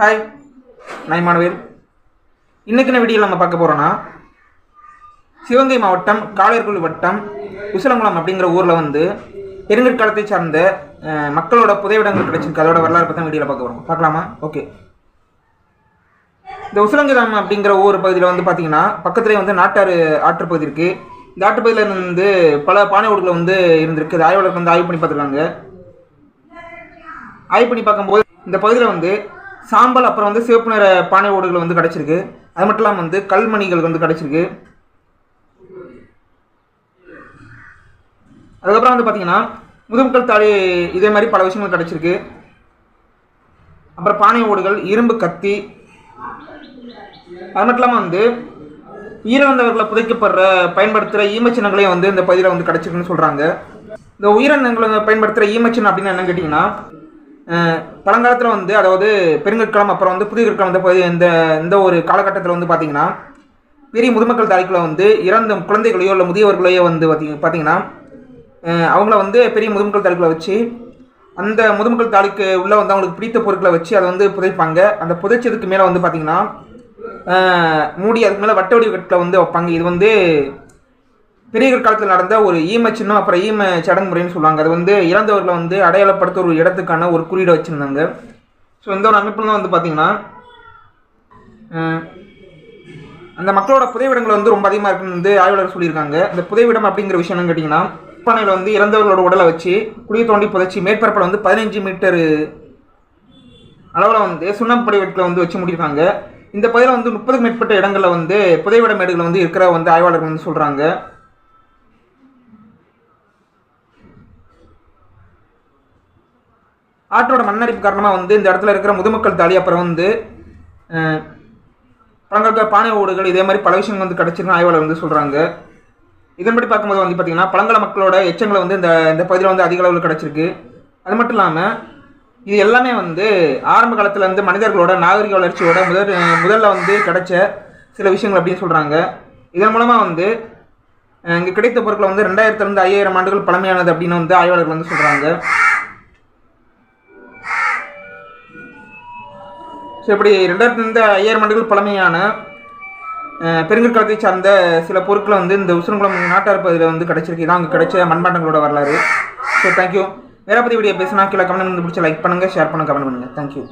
Hi நான் மாணவேல் இன்றைக்கின வீடியோவில் நம்ம பார்க்க போகிறோன்னா சிவகங்கை மாவட்டம் காளையர்குழி வட்டம் உசிலங்குளம் அப்படிங்கிற ஊரில் வந்து பெருங்கற்காலத்தை சார்ந்த மக்களோட புதைவிடங்கள் கிடைச்சிருக்கு. அதோட வரலாறு பற்றி வீடியோவில் பார்க்க போகிறோம் பார்க்கலாமா? ஓகே. இந்த உசிலங்குளம் அப்படிங்கிற ஊர் பகுதியில் வந்து பார்த்திங்கன்னா பக்கத்துலேயே வந்து நாட்டாறு ஆற்று பகுதி இருக்குது இந்த ஆற்று பகுதியில் இருந்து பல பானை ஓடுகள் வந்து இருந்திருக்கு. இது ஆய்வாளர்கள் வந்து ஆய்வு பண்ணி பார்த்துருக்காங்க. ஆய்வு பண்ணி பார்க்கும்போது இந்த பகுதியில் வந்து சாம்பல் அப்புறம் வந்து சிவப்பு நிற பானை ஓடுகள் வந்து கிடச்சிருக்கு. அது மட்டும் இல்லாமல் வந்து கல்மணிகள் வந்து கிடச்சிருக்கு. அதுக்கப்புறம் வந்து பார்த்தீங்கன்னா முதுமக்கள் தாலி இதே மாதிரி பல விஷயங்கள் கிடச்சிருக்கு. அப்புறம் பானை ஓடுகள் இரும்பு கத்தி. அது மட்டும் இல்லாமல் வந்து உயிரிழந்தவர்களை புதைக்கப்படுற பயன்படுத்துகிற ஈமச்சின்னங்களையும் வந்து இந்த பகுதியில் வந்து கிடச்சிருக்குன்னு சொல்கிறாங்க இந்த உயிரினங்களை பயன்படுத்துகிற ஈமச்சின்னம் அப்படின்னு என்னன்னு கேட்டிங்கன்னா பழங்காலத்தில் வந்து அதாவது பெருங்கற்காலம் அப்புறம் வந்து புதிய கற்காலம் இந்த இந்த இந்த ஒரு காலகட்டத்தில் வந்து பார்த்தீங்கன்னா பெரிய முதுமக்கள் தாய்க்குள்ள வந்து இறந்த குழந்தைகளையோ இல்லை முதியவர்களையோ வந்து பார்த்திங்க பார்த்தீங்கன்னா அவங்கள வந்து பெரிய முதுமக்கள் தாலுக்கில் வச்சு அந்த முதுமக்கள் தாலுக்கு உள்ளே வந்து அவங்களுக்கு பிடித்த பொருட்களை வச்சு அதை வந்து புதைப்பாங்க. அந்த புதைச்சதுக்கு மேலே வந்து பார்த்திங்கன்னா மூடி அதுக்கு மேலே வட்ட வடிவ கட்டில் வந்து வைப்பாங்க. இது வந்து பெரிய காலத்தில் நடந்த ஒரு ஈம சின்னம் அப்புறம் ஈம சடங்கு முறைன்னு சொல்லுவாங்க. அது வந்து இறந்தவர்களை வந்து அடையாளப்படுத்த ஒரு இடத்துக்கான ஒரு குறியீடு வச்சுருந்தாங்க. ஸோ இந்த ஒரு அமைப்பில் தான் வந்து பார்த்தீங்கன்னா அந்த மக்களோட புதைவிடங்கள் வந்து ரொம்ப அதிகமாக இருக்குன்னு வந்து ஆய்வாளர் சொல்லியிருக்காங்க. இந்த புதைவிடம் அப்படிங்கிற விஷயம் என்னன்னு கேட்டிங்கன்னா உப்பானையில் வந்து இறந்தவர்களோட உடலை வச்சு குழி தோண்டி புதைச்சி மேற்பரப்பில் வந்து பதினஞ்சு மீட்டர் அளவில் வந்து சுண்ணாம்பு படிவத்தில் வந்து வச்சு முடியிருக்காங்க. இந்த பகுதியில் வந்து முப்பதுக்கு மேற்பட்ட இடங்களில் வந்து புதைவிட மேடுகள் வந்து இருக்கிற வந்து ஆய்வாளர்கள் வந்து சொல்கிறாங்க ஆற்றோட மண்ணரிப்பு காரணமாக வந்து இந்த இடத்துல இருக்கிற முதுமக்கள் தாலி அப்புறம் வந்து பழங்கற்க பானை ஓடுகள் இதே மாதிரி பல விஷயங்கள் வந்து கிடச்சிருக்குன்னு ஆய்வாளர் வந்து சொல்கிறாங்க இதன்படி பார்க்கும்போது வந்து பார்த்திங்கன்னா பழங்கால மக்களோட எச்சங்களை வந்து இந்த இந்த பகுதியில் வந்து அதிக அளவில் கிடச்சிருக்கு. அது மட்டும் இல்லாமல் இது எல்லாமே வந்து ஆரம்ப காலத்தில் வந்து மனிதர்களோட நாகரிக வளர்ச்சியோட முதல் முதல்ல வந்து கிடைச்ச சில விஷயங்கள் அப்படின்னு சொல்கிறாங்க இதன் மூலமாக வந்து இங்கே கிடைத்த பொருட்கள் வந்து ரெண்டாயிரத்துலேருந்து ஐயாயிரம் ஆண்டுகள் பழமையானது அப்படின்னு வந்து ஆய்வாளர்கள் வந்து சொல்கிறாங்க ஸோ இப்படி ரெண்டாயிரத்துலேருந்து ஐயாயிரம் ஆண்டுகள் பழமையான பெருங்கற்காலத்தை சார்ந்த சில பொருட்களை வந்து இந்த உசுரங்குளம் நாட்டார் பகுதியில் வந்து கிடச்சிருக்கு. இதான் அங்கே கிடைச்ச மண்பாண்டங்களோட வரலாறு. ஸோ தேங்க்யூ வேற பற்றி வீடியோ பேசினா கீழே கமெண்ட் வந்து பிடிச்ச லைக் பண்ணுங்கள் ஷேர் பண்ணுங்கள் கமெண்ட் பண்ணுங்கள் தேங்க்யூ